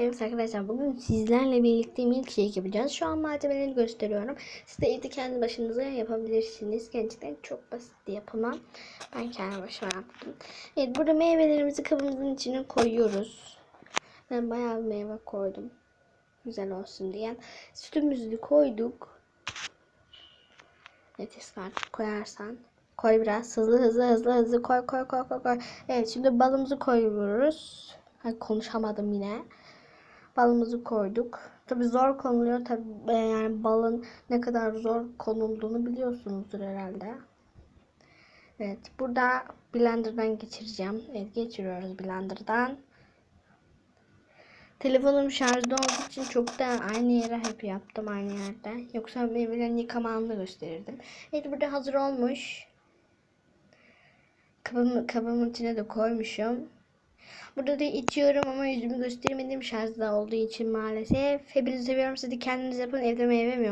Evet arkadaşlar bugün sizlerle birlikte milkshake yapacağız. Şu an malzemeleri gösteriyorum. Siz de evde kendi başınıza yapabilirsiniz. Gerçekten çok basit yapımı. Ben kendi başıma yaptım. Evet burada meyvelerimizi kabımızın içine koyuyoruz. Ben bayağı bir meyve koydum. Güzel olsun diye. Sütümüzü koyduk. Evet artık koyarsan. Koy biraz hızlı hızlı hızlı hızlı koy koy koy koy koy. Evet şimdi balımızı koyuyoruz. Ay, konuşamadım yine. Balımızı koyduk. Tabi zor konuluyor. Tabi yani balın ne kadar zor konulduğunu biliyorsunuzdur herhalde. Evet burada blenderdan geçireceğim. Evet geçiriyoruz blenderdan. Telefonum şarjda olduğu için çok da aynı yere hep yaptım aynı yerde. Yoksa meyvelerin yıkamağını gösterirdim. Evet burada hazır olmuş. Kabım, kabımın içine de koymuşum. Burada da içiyorum ama yüzümü göstermedim şarjda olduğu için maalesef. Hepinizi seviyorum. Siz de kendiniz yapın. Evde meyve mi?